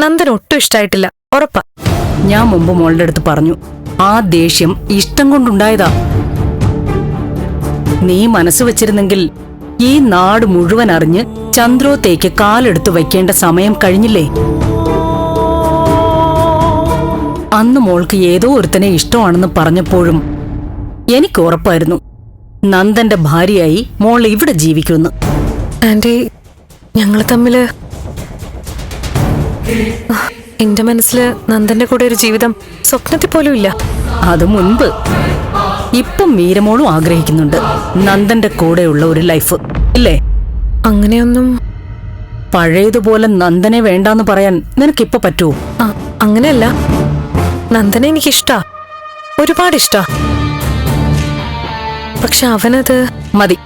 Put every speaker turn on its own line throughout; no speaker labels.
നന്ദൻ ഒട്ടും ഇഷ്ടായിട്ടില്ല. ഉറപ്പാ.
ഞാൻ മുമ്പ് മോളുടെ അടുത്ത് പറഞ്ഞു ആ ദേഷ്യം ഇഷ്ടം കൊണ്ടുണ്ടായതാ. നീ മനസ്സ് വെച്ചിരുന്നെങ്കിൽ ഈ നാട് മുഴുവൻ അറിഞ്ഞ് ചന്ദ്രോത്തേക്ക് കാലെടുത്തു വയ്ക്കേണ്ട സമയം കഴിഞ്ഞില്ലേ? അന്ന് മോൾക്ക് ഏതോ ഒരുത്തനെ ഇഷ്ടമാണെന്ന് പറഞ്ഞപ്പോഴും എനിക്ക് ഉറപ്പായിരുന്നു. നന്ദന്റെ ഭാര്യയായി മോൾ ഇവിടെ ജീവിക്കുന്നു
ആന്റി ഞങ്ങൾ തമ്മിൽ എന്റെ മനസ്സിൽ നന്ദന്റെ കൂടെ ഒരു ജീവിതം സ്വപ്നത്തിൽ പോലും ഇല്ല.
അത് മുൻപ്. ഇപ്പം മീരമോളും ആഗ്രഹിക്കുന്നുണ്ട് നന്ദന്റെ കൂടെയുള്ള ഒരു ലൈഫ്. ഇല്ലേ?
അങ്ങനെയൊന്നും
പഴയതുപോലെ നന്ദനെ വേണ്ടാന്ന് പറയാൻ നിനക്കിപ്പോ പറ്റുമോ
ആ, അങ്ങനെയല്ല. നന്ദനെ എനിക്കിഷ്ടാ. ഒരുപാട് ഇഷ്ടാ. പക്ഷെ അവനത്
മതി.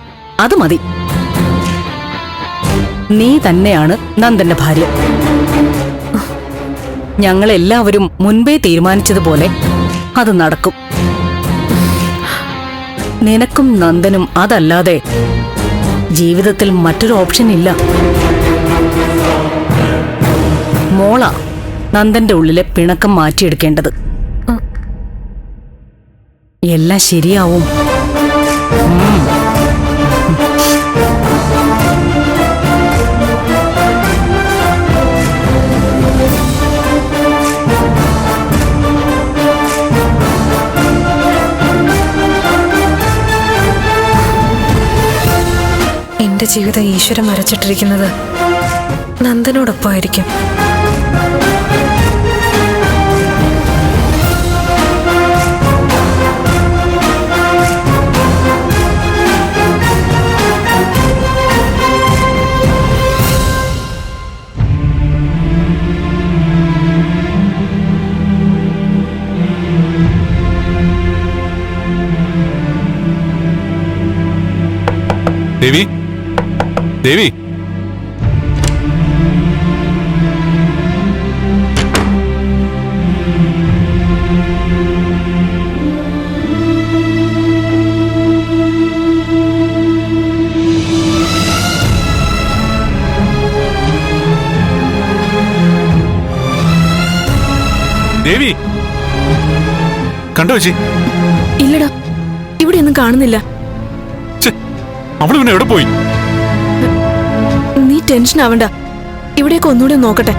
അത് മതി. നീ തന്നെയാണ് നന്ദന്റെ ഭാര്യ. ഞങ്ങളെല്ലാവരും മുൻപേ തീരുമാനിച്ചതുപോലെ അത് നടക്കും. നിനക്കും നന്ദനും അതല്ലാതെ ജീവിതത്തിൽ മറ്റൊരു ഓപ്ഷൻ ഇല്ല. മോള നന്ദന്റെ ഉള്ളിലെ പിണക്കം മാറ്റിയെടുക്കേണ്ടത്. എല്ലാം ശരിയാവും.
എന്റെ ജീവിതം ഈശ്വരൻ വരച്ചിട്ടിരിക്കുന്നത് നന്ദനോടൊപ്പമായിരിക്കും.
ദേവി? ദേവി. ദേവി. കണ്ടോ ചേച്ചി?
ഇല്ലടാ ഇവിടെ ഒന്നും
കാണുന്നില്ല അവിടെ പിന്നെ എവിടെ പോയി?
ടെൻഷൻ ആവണ്ട. ഇവിടേക്ക് ഒന്നുകൂടെ നോക്കട്ടെ.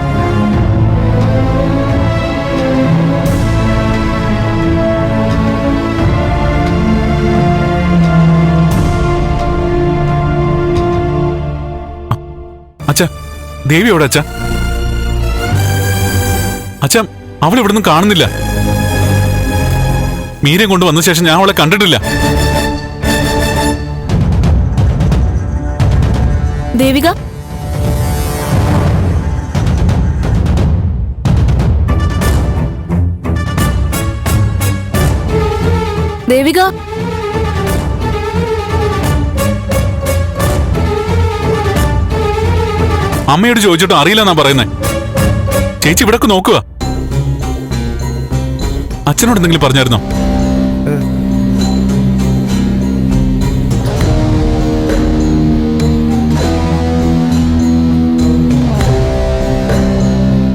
അച്ഛാ ദേവി എവിടെ അച്ഛ? അച്ഛ അവൾ ഇവിടുന്ന് കാണുന്നില്ല. മീരെ കൊണ്ട് വന്ന ശേഷം ഞാൻ അവളെ കണ്ടിട്ടില്ല.
ദേവിക ദേവിക.
അമ്മയോട് ചോദിച്ചിട്ടും അറിയില്ലെന്നാ പറയുന്നേ. ചേച്ചി ഇവിടെ നോക്കുക അച്ഛനോട് എന്തെങ്കിലും പറഞ്ഞായിരുന്നോ?